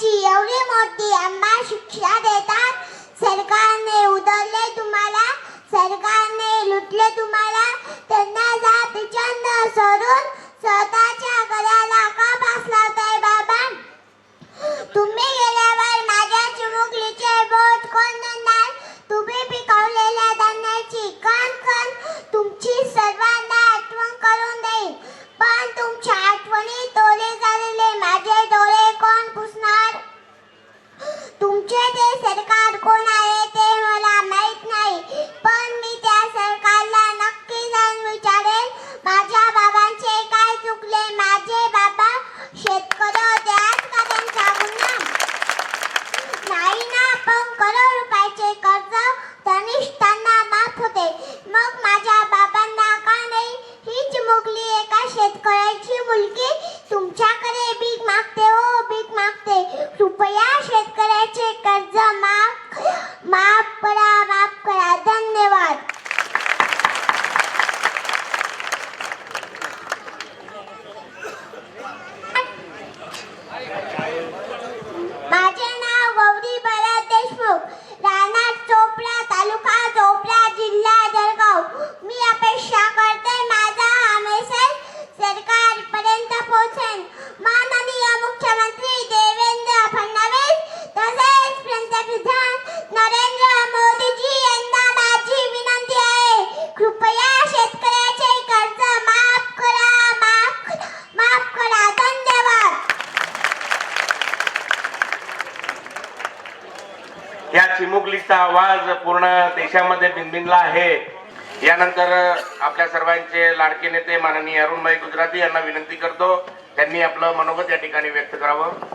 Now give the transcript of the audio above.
शिक्षणाची एवढी मोठी आम्हा शिक्षा देतात. सरकारने उदरले तुम्हाला सरकारने लुटले तुम्हाला. तुमचे ते सरकार कोण आहे. या चिमुकलीचा आवाज पूर्ण देशामध्ये बिनबिनला आहे. यानंतर आपल्या सर्वांचे लाडके नेते माननीय अरुणभाई गुजराती यांना विनंती करतो. त्यांनी आपलं मनोगत या ठिकाणी व्यक्त करावं.